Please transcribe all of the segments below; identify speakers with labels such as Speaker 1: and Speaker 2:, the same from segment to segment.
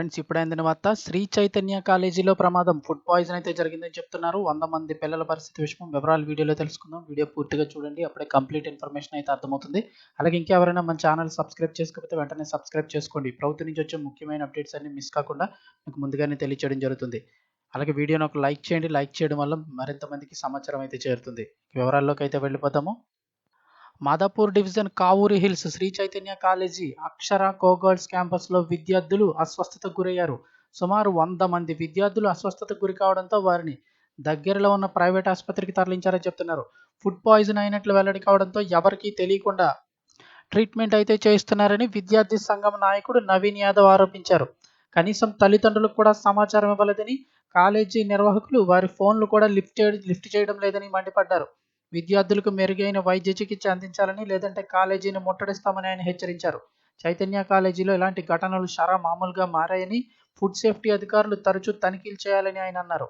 Speaker 1: Friends ఇప్పుడైన అందిన వార్త. శ్రీ చైతన్య కాలేజీలో ప్రమాదం. ఫుడ్ పాయిజన్ అయితే జరిగిందని చెప్తున్నారు. వంద మంది పిల్లల పరిస్థితి విషయం వివరాలు వీడియోలో తెలుసుకుందాం. వీడియో పూర్తిగా చూడండి. అప్పుడే కంప్లీట్ ఇన్ఫర్మేషన్ అయితే అర్థమవుతుంది. అలాగే ఇంకెవరైనా మన ఛానల్ సబ్స్క్రైబ్ చేసుకోకపోతే వెంటనే సబ్స్క్రైబ్ చేసుకోండి. ప్రభుత్వం నుంచి వచ్చే ముఖ్యమైన అప్డేట్స్ అన్ని మిస్ కాకుండా మీకు ముందుగానే తెలియచేయడం జరుగుతుంది. అలాగే వీడియోని ఒక లైక్ చేయండి. లైక్ చేయడం వల్ల మరింత మందికి సమాచారం అయితే చేరుతుంది. వివరాల్లోకి అయితే వెళ్ళిపోతాము Madhapur division Kavuri hills Sri Chaitanya college Akshara కోగర్ల్స్ క్యాంపస్లో విద్యార్థులు అస్వస్థతకు గురయ్యారు. సుమారు వంద మంది విద్యార్థులు అస్వస్థతకు గురి కావడంతో వారిని దగ్గరలో ఉన్న ప్రైవేట్ ఆసుపత్రికి తరలించారని చెప్తున్నారు. ఫుడ్ పాయిజన్ అయినట్లు వెల్లడి కావడంతో ఎవరికీ తెలియకుండా ట్రీట్మెంట్ అయితే చేయిస్తున్నారని విద్యార్థి సంఘం నాయకుడు నవీన్ యాదవ్ ఆరోపించారు. కనీసం తల్లిదండ్రులకు కూడా సమాచారం ఇవ్వలేదని కాలేజీ నిర్వాహకులు వారి ఫోన్లు కూడా లిఫ్ట్ చేయడం లిఫ్ట్ చేయడం లేదని మండిపడ్డారు. విద్యార్థులకు మెరుగైన వైద్య చికిత్స అందించాలని లేదంటే కాలేజీని ముట్టడిస్తామని ఆయన హెచ్చరించారు. చైతన్య కాలేజీలో ఇలాంటి ఘటనలు షరా మామూలుగా మారాయని ఫుడ్ సేఫ్టీ అధికారులు తరచూ తనిఖీలు చేయాలని ఆయన అన్నారు.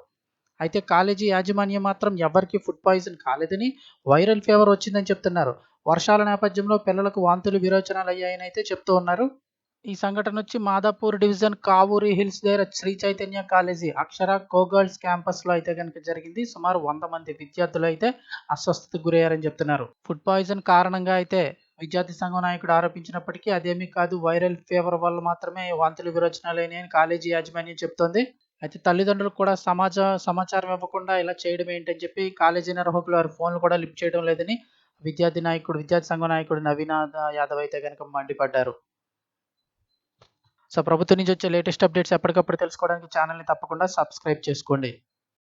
Speaker 1: అయితే కాలేజీ యాజమాన్యం మాత్రం ఎవరికి ఫుడ్ పాయిజన్ కాలేదని వైరల్ ఫీవర్ వచ్చిందని చెప్తున్నారు. వర్షాల నేపథ్యంలో పిల్లలకు వాంతులు విరోచనాలు అయ్యాయని అయితే చెప్తూ ఉన్నారు. ఈ సంఘటన వచ్చి మాదాపూర్ డివిజన్ కావూరి హిల్స్ దగ్గర Sri Chaitanya college Akshara co girls క్యాంపస్లో అయితే కనుక జరిగింది. సుమారు వంద మంది విద్యార్థులు అయితే అస్వస్థతకు గురయ్యారని చెప్తున్నారు. ఫుడ్ పాయిజన్ కారణంగా అయితే విద్యార్థి సంఘం నాయకుడు ఆరోపించినప్పటికీ అదేమీ కాదు వైరల్ ఫీవర్ వల్ల మాత్రమే వాంతులు విరోచనాలైన అని కాలేజీ యాజమాన్యం చెప్తోంది. అయితే తల్లిదండ్రులకు కూడా సమాజ సమాచారం ఇవ్వకుండా ఇలా చేయడం ఏంటని చెప్పి కాలేజీ నిర్వాహకులు వారి ఫోన్లు కూడా లిఫ్ట్ చేయడం లేదని విద్యార్థి నాయకుడు విద్యార్థి సంఘం నాయకుడు నవీనాథ్ యాదవ్ అయితే కనుక మండిపడ్డారు. సో ప్రభుత్వం నుంచి వచ్చే లేటెస్ట్ అప్డేట్స్ ఎప్పటికప్పుడు తెలుసుకోవడానికి ఛానల్ని తప్పకుండా సబ్స్క్రైబ్ చేసుకోండి.